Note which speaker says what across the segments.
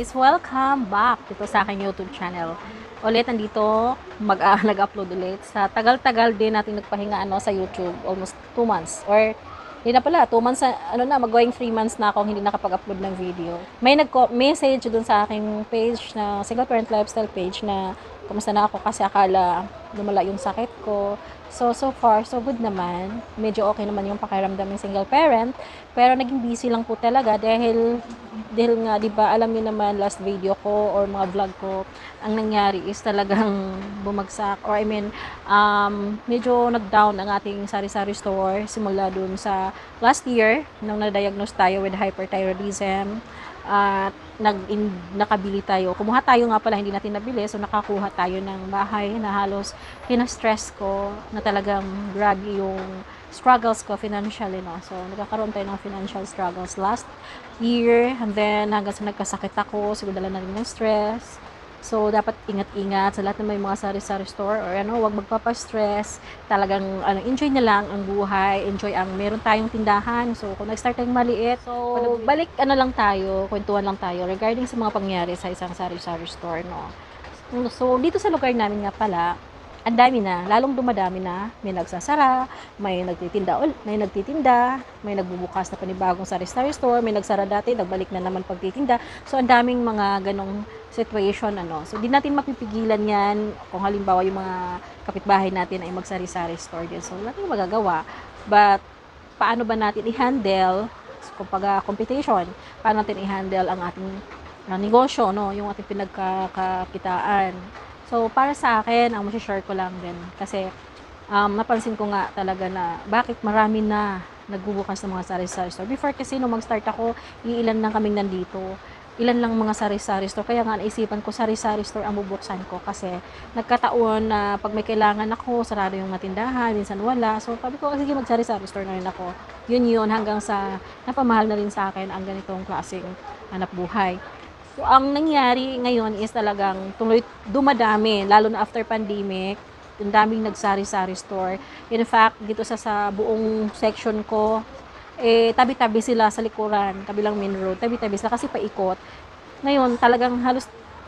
Speaker 1: guys! Welcome back dito sa aking YouTube channel. Ulit nandito, mag ah, nag-upload ulit. Sa tagal-tagal din natin nagpahinga ano, sa YouTube. Almost 2 months. Or, hindi na pala, 2 months, ano na, mag-going 3 months na akong hindi nakapag-upload ng video. May nag-message dun sa aking page na single parent lifestyle page na kumusta na ako kasi akala lumala yung sakit ko. So, so far, so good naman. Medyo okay naman yung pakiramdam ng single parent. Pero naging busy lang po talaga dahil dahil nga 'di ba alam niyo naman last video ko or mga vlog ko ang nangyari is talagang bumagsak or I mean um, medyo nag-down ang ating sari-sari store simula dun sa last year nung na-diagnose tayo with hyperthyroidism at nag in, nakabili tayo. Kumuha tayo nga pala, hindi natin nabili. So, nakakuha tayo ng bahay na halos pina-stress ko na talagang grabe yung struggles ko financially, no? So, nagkakaroon tayo ng financial struggles last year. And then, hanggang sa nagkasakit ako, siguro dala na rin ng stress. So, dapat ingat-ingat sa lahat ng may mga sari-sari store or ano, wag magpapa-stress. Talagang ano, enjoy na lang ang buhay, enjoy ang meron tayong tindahan. So, kung nag-start tayong maliit, so balik ano lang tayo, kwentuhan lang tayo regarding sa mga pangyari sa isang sari-sari store, no. So, dito sa lugar namin nga pala, ang dami na, lalong dumadami na, may nagsasara, may nagtitinda, may nagtitinda, may nagbubukas na panibagong sari-sari store, may nagsara dati, nagbalik na naman pagtitinda. So, ang daming mga ganong situation, ano. So, di natin mapipigilan yan kung halimbawa yung mga kapitbahay natin ay magsari-sari store din. So, wala tayong magagawa. But, paano ba natin i-handle, kumbaga, competition, paano natin i-handle ang ating uh, negosyo, no, yung ating pinagkakakitaan. So, para sa akin, ang share ko lang din. Kasi, um, napansin ko nga talaga na bakit marami na nagbubukas ng mga sari-sari store. Before kasi nung mag-start ako, iilan lang kaming nandito. Ilan lang mga sari-sari store. Kaya nga naisipan ko, sari-sari store ang bubuksan ko. Kasi nagkataon na pag may kailangan ako, sarado yung matindahan, minsan wala. So, sabi ko, sige mag-sari-sari store na rin ako. Yun yun, hanggang sa napamahal na rin sa akin ang ganitong klaseng hanap buhay. So, ang nangyari ngayon is talagang tuloy dumadami, lalo na after pandemic. Yung daming nagsari-sari store. In fact, dito sa, sa buong section ko, eh, tabi-tabi sila sa likuran, kabilang main road, tabi-tabi sila kasi paikot. Ngayon, talagang halos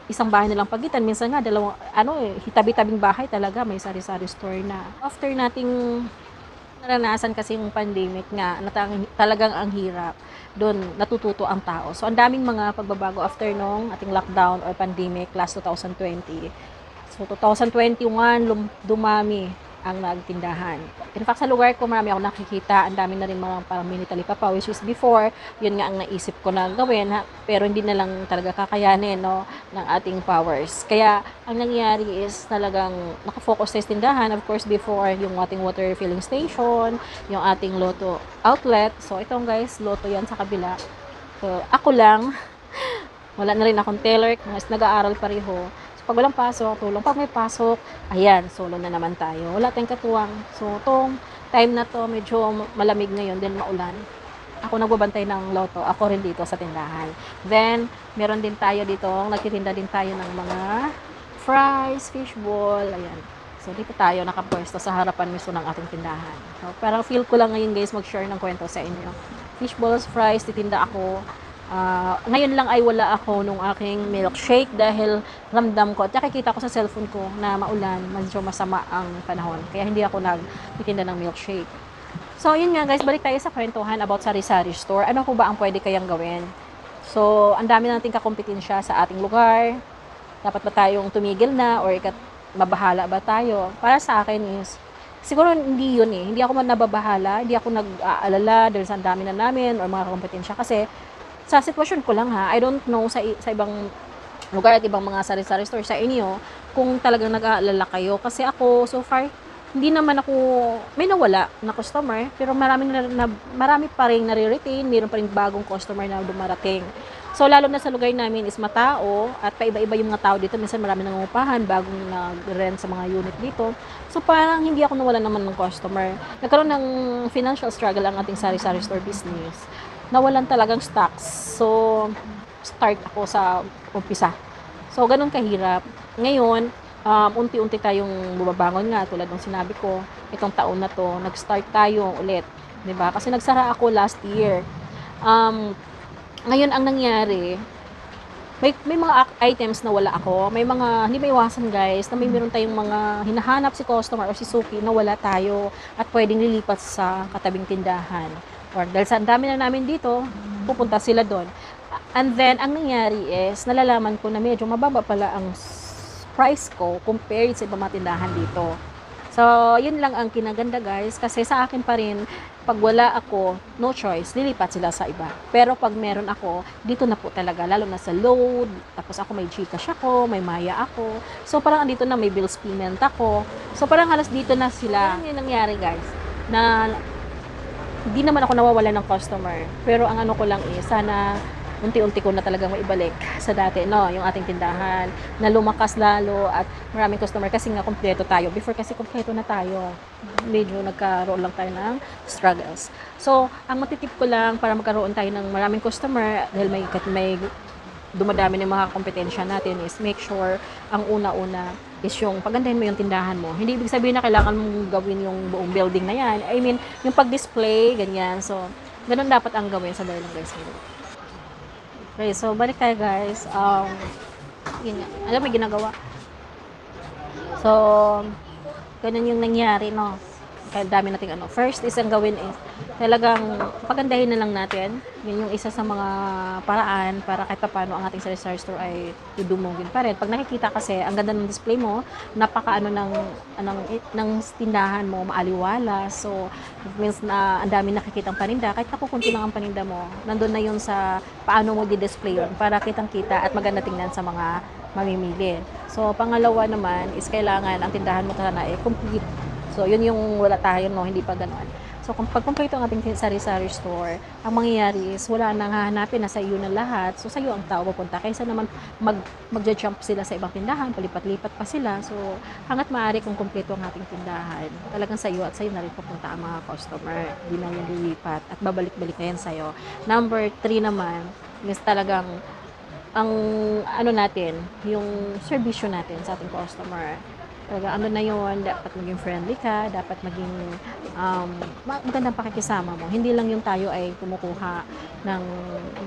Speaker 1: isang bahay na lang pagitan. Minsan nga, dalawang, ano eh, tabi-tabing bahay talaga, may sari-sari store na. After nating naranasan kasi yung pandemic nga, natang, talagang ang hirap. Doon, natututo ang tao. So, ang daming mga pagbabago after nung ating lockdown or pandemic last 2020. So, 2021, lum- dumami ang nagtindahan. In fact, sa lugar ko, marami ako nakikita. Ang dami na rin mga parang mini talipapa, which is before, yun nga ang naisip ko na gawin, ha? pero hindi na lang talaga kakayanin no, ng ating powers. Kaya, ang nangyari is talagang nakafocus sa tindahan. Of course, before, yung ating water filling station, yung ating loto outlet. So, itong guys, loto yan sa kabila. So, ako lang, wala na rin akong teller, mas nag-aaral pareho. Pag walang pasok, tulong. Pag may pasok, ayan, solo na naman tayo. Wala tayong katuwang. So, tong time na to, medyo malamig ngayon, then maulan. Ako nagbabantay ng loto. Ako rin dito sa tindahan. Then, meron din tayo dito, nagtitinda din tayo ng mga fries, fishball, ayan. So, dito tayo nakapwesto sa harapan mismo ng ating tindahan. So, parang feel ko lang ngayon guys mag-share ng kwento sa inyo. Fishballs, fries, titinda ako. Ah, ngayon lang ay wala ako nung aking milkshake dahil ramdam ko at nakikita ko sa cellphone ko na maulan, medyo masama ang panahon. Kaya hindi ako nagtitinda ng milkshake. So, yun nga guys, balik tayo sa kwentuhan about sari-sari store. Ano po ba ang pwede kayang gawin? So, ang dami nating kakompetensya sa ating lugar. Dapat ba tayong tumigil na or ikat mabahala ba tayo? Para sa akin is, siguro hindi yun eh. Hindi ako man nababahala, hindi ako nag-aalala dahil sa dami na namin or mga kompetensya kasi sa sitwasyon ko lang ha, I don't know sa, sa ibang lugar at ibang mga sari-sari store sa inyo kung talagang nag-aalala kayo. Kasi ako, so far, hindi naman ako, may nawala na customer, pero marami, na, na, marami pa rin nare-retain, mayroon pa rin bagong customer na dumarating. So, lalo na sa lugar namin is matao at paiba-iba yung mga tao dito. Minsan marami nangungupahan, bagong nag-rent sa mga unit dito. So, parang hindi ako nawala naman ng customer. Nagkaroon ng financial struggle ang ating sari-sari store business. Nawalan talagang stocks. So, start ako sa umpisa. So, ganun kahirap. Ngayon, um, unti-unti tayong bumabangon nga, tulad ng sinabi ko, itong taon na to, nag-start tayo ulit. 'di ba Kasi nagsara ako last year. Um, ngayon, ang nangyari, may, may mga items na wala ako. May mga, hindi may iwasan guys, na may meron tayong mga hinahanap si customer or si Suki na wala tayo at pwedeng lilipat sa katabing tindahan. Or dahil sa dami na namin dito, pupunta sila doon. And then, ang nangyari is, nalalaman ko na medyo mababa pala ang price ko compared sa ibang mga tindahan dito. So, yun lang ang kinaganda guys. Kasi sa akin pa rin, pag wala ako, no choice, lilipat sila sa iba. Pero pag meron ako, dito na po talaga. Lalo na sa load, tapos ako may Gcash ako, may Maya ako. So, parang andito na may bills payment ako. So, parang halos dito na sila. Yan yung nangyari guys. Na, hindi naman ako nawawala ng customer. Pero ang ano ko lang is, sana unti-unti ko na talagang maibalik sa dati, no, yung ating tindahan, na lumakas lalo at maraming customer kasi nga kumpleto tayo. Before kasi kumpleto na tayo. Medyo nagkaroon lang tayo ng struggles. So, ang matitip ko lang para magkaroon tayo ng maraming customer dahil may, may dumadami ng mga kompetensya natin is make sure ang una-una is yung pagandahin mo yung tindahan mo. Hindi ibig sabihin na kailangan mong gawin yung buong building na yan. I mean, yung pag-display, ganyan. So, ganun dapat ang gawin sa lang guys. Okay, so balik tayo guys. Um, yun nga. Alam mo, ginagawa. So, ganun yung nangyari, no? Kaya dami nating ano. First is ang gawin is talagang pagandahin na lang natin. Yun yung isa sa mga paraan para kahit paano ang ating sari-sari store ay dudumugin pa rin. Pag nakikita kasi, ang ganda ng display mo, napaka ano ng, anong, ng tindahan mo, maaliwala. So, it means na ang dami nakikitang paninda. Kahit nakukunti lang ang paninda mo, nandun na yun sa paano mo di-display yun para kitang-kita at maganda tingnan sa mga mamimili. So, pangalawa naman is kailangan ang tindahan mo sana ay complete. So, yun yung wala tayo, no? Hindi pa ganoon. So, kung pag complete ang ating sari-sari store, ang mangyayari is wala nang hahanapin na sa iyo na lahat. So, sa iyo ang tao pupunta. Kaysa naman mag, magja-jump sila sa ibang tindahan, palipat-lipat pa sila. So, hanggat maaari kung kompleto ang ating tindahan, talagang sa iyo at sa iyo na rin pupunta ang mga customer. Hindi na yan lilipat at babalik-balik na yan sa iyo. Number three naman, is talagang ang ano natin, yung servisyo natin sa ating customer. Talaga, ano na yun, dapat maging friendly ka, dapat maging um, ma- magandang pakikisama mo. Hindi lang yung tayo ay kumukuha ng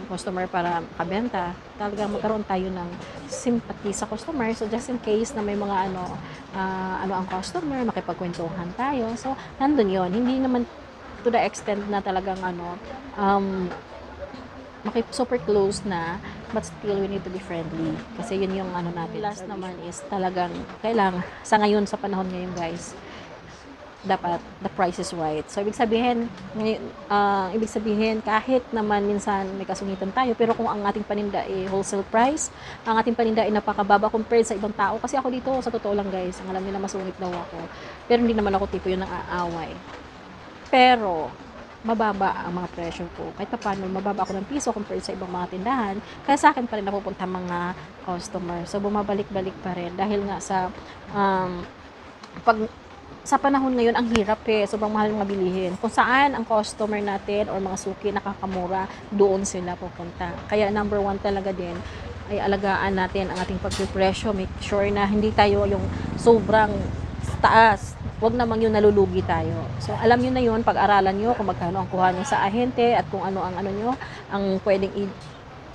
Speaker 1: customer para makabenta. Talagang magkaroon tayo ng sympathy sa customer. So, just in case na may mga ano, ah, ano ang customer, makipagkwentuhan tayo. So, nandun yon Hindi naman to the extent na talagang ano, um, makip super close na but still we need to be friendly kasi yun yung ano natin last naman is talagang kailangan sa ngayon sa panahon ngayon guys dapat the price is right so ibig sabihin ah, ibig sabihin kahit naman minsan may kasungitan tayo pero kung ang ating paninda ay wholesale price ang ating paninda ay napakababa compared sa ibang tao kasi ako dito sa totoo lang guys ang alam nila masungit daw ako pero hindi naman ako tipo yung nang-aaway pero mababa ang mga presyo ko. Kahit pa paano, mababa ako ng piso compared sa ibang mga tindahan. Kaya sa akin pa rin napupunta mga customer. So, bumabalik-balik pa rin. Dahil nga sa, um, pag, sa panahon ngayon, ang hirap eh. Sobrang mahal ng mabilihin. Kung saan ang customer natin or mga suki nakakamura, doon sila pupunta. Kaya number one talaga din, ay alagaan natin ang ating pagpipresyo. Make sure na hindi tayo yung sobrang taas. Huwag namang yung nalulugi tayo. So, alam nyo na yun, pag-aralan nyo kung magkano ang kuha nyo sa ahente at kung ano ang ano nyo, ang pwedeng i-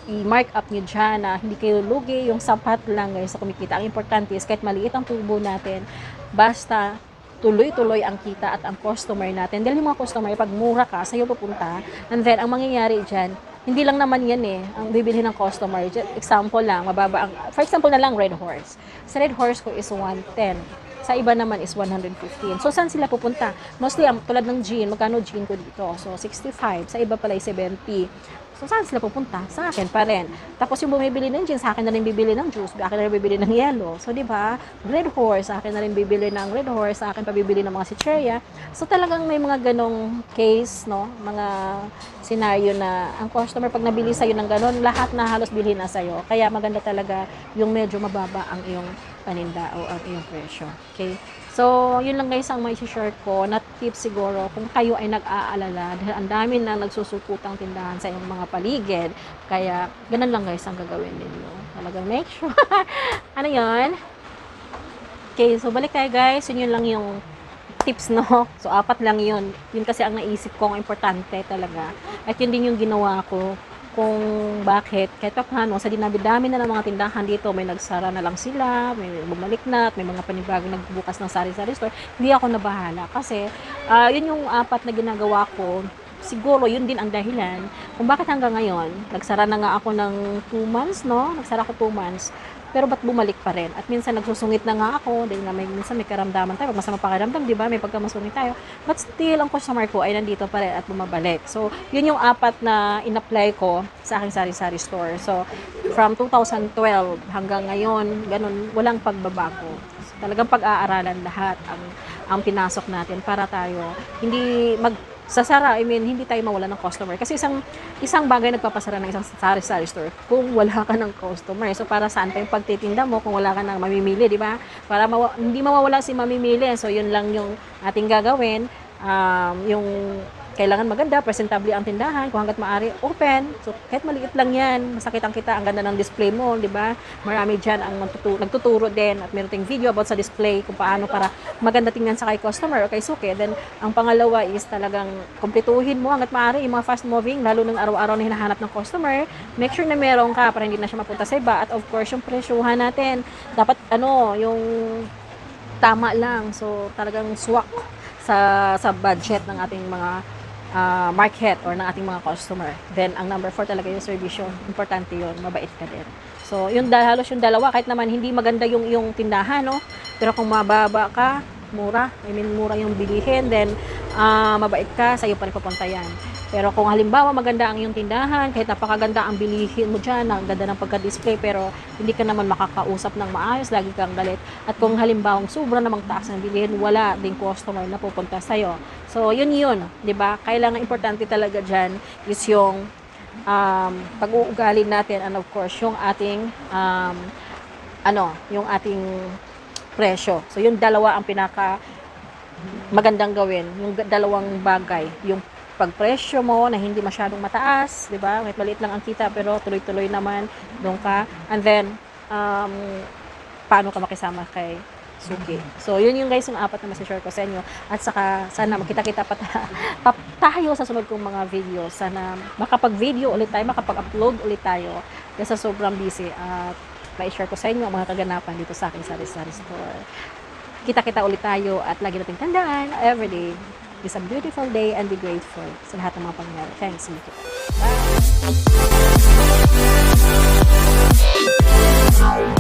Speaker 1: i-mark up nyo dyan na hindi kayo lugi, yung sapat lang guys sa kumikita. Ang importante is kahit maliit ang tubo natin, basta tuloy-tuloy ang kita at ang customer natin. Dahil yung mga customer, pag mura ka, sa'yo pupunta. And then, ang mangyayari dyan, hindi lang naman yan eh, ang bibili ng customer. Example lang, mababa ang, for example na lang, Red Horse. Sa Red Horse ko is 110. Sa iba naman is 115. So, saan sila pupunta? Mostly, ang, tulad ng jean, magkano jean ko dito? So, 65. Sa iba pala ay 70. So, saan sila pupunta? Sa akin pa rin. Tapos yung bumibili ng jeans, sa akin na rin bibili ng juice, sa akin na rin bibili ng yellow. So, di ba? Red horse, sa akin na rin bibili ng red horse, sa akin pa bibili ng mga sitcheria. So, talagang may mga ganong case, no? Mga scenario na ang customer pag nabili sa'yo ng ganon, lahat na halos bilhin na sa'yo. Kaya maganda talaga yung medyo mababa ang iyong paninda o ang iyong presyo. Okay? So, yun lang guys ang may share ko na tip siguro kung kayo ay nag-aalala dahil ang dami na nagsusuputang tindahan sa iyong mga paligid. Kaya, ganun lang guys ang gagawin ninyo. Talagang make sure. ano yun? Okay, so balik tayo guys. Yun yun lang yung tips, no? So, apat lang yun. Yun kasi ang naisip ko ang importante talaga. At yun din yung ginawa ko kung bakit kahit pa paano sa dinami-dami na ng mga tindahan dito may nagsara na lang sila may bumalik na at may mga panibagong nagbukas ng sari-sari store hindi ako nabahala kasi ah, yun yung apat na ginagawa ko. Siguro yun din ang dahilan kung bakit hanggang ngayon nagsara na nga ako ng 2 months no? Nagsara ko 2 months pero ba't bumalik pa rin? At minsan nagsusungit na nga ako, dahil nga may, minsan may karamdaman tayo, masama pakiramdam, di ba? May pagkamasungit tayo. But still, ang customer ko ay nandito pa rin at bumabalik. So, yun yung apat na in-apply ko sa aking sari-sari store. So, from 2012 hanggang ngayon, ganun, walang pagbabago. So, talagang pag-aaralan lahat ang ang pinasok natin para tayo hindi mag sasara, I mean, hindi tayo mawala ng customer. Kasi isang isang bagay nagpapasara ng isang sari-sari store kung wala ka ng customer. So, para saan pa yung pagtitinda mo kung wala ka ng mamimili, di ba? Para mawa- hindi mawawala si mamimili. So, yun lang yung ating gagawin. Um, yung kailangan maganda, presentable ang tindahan, kung hanggat maaari, open. So, kahit maliit lang yan, masakit ang kita, ang ganda ng display mo, di ba? Marami dyan ang magtutu- nagtuturo din at meron tayong video about sa display kung paano para maganda tingnan sa kay customer o kay suki. Then, ang pangalawa is talagang kumpletuhin mo hanggat maaari yung mga fast moving, lalo ng araw-araw na hinahanap ng customer. Make sure na meron ka para hindi na siya mapunta sa iba. At of course, yung presyuhan natin, dapat ano, yung tama lang. So, talagang swak sa sa budget ng ating mga ah, market or ng ating mga customer. Then, ang number four talaga yung servisyo. Importante yun. Mabait ka din. So, yun halos yung dalawa, kahit naman hindi maganda yung, yung tindahan, no? Pero kung mababa ka, mura. I mean, mura yung bilihin. Then, ah, mabait ka, sa'yo pa rin papunta yan. Pero kung halimbawa maganda ang iyong tindahan, kahit napakaganda ang bilihin mo dyan, ang ganda ng pagka-display, pero hindi ka naman makakausap ng maayos, lagi kang galit. At kung halimbawa sobra namang taas ng bilihin, wala ding customer na pupunta sa'yo. So, yun yun, di ba? Kailangan importante talaga dyan is yung um, pag-uugali natin and of course, yung ating um, ano, yung ating presyo. So, yung dalawa ang pinaka magandang gawin, yung dalawang bagay, yung pagpresyo mo na hindi masyadong mataas, 'di ba? Kahit maliit lang ang kita pero tuloy-tuloy naman doon ka. And then um paano ka makisama kay Suki. So, yun yung guys yung apat na masashare ko sa inyo. At saka, sana makita-kita pa, ta- tayo sa sunod kong mga video. Sana makapag-video ulit tayo, makapag-upload ulit tayo. Kasi sobrang busy. At ma-share ko sa inyo ang mga kaganapan dito sa aking sari-sari store kita-kita ulit tayo at lagi natin tandaan everyday is a beautiful day and be grateful sa lahat ng mga pangyayari. Thanks. Bye!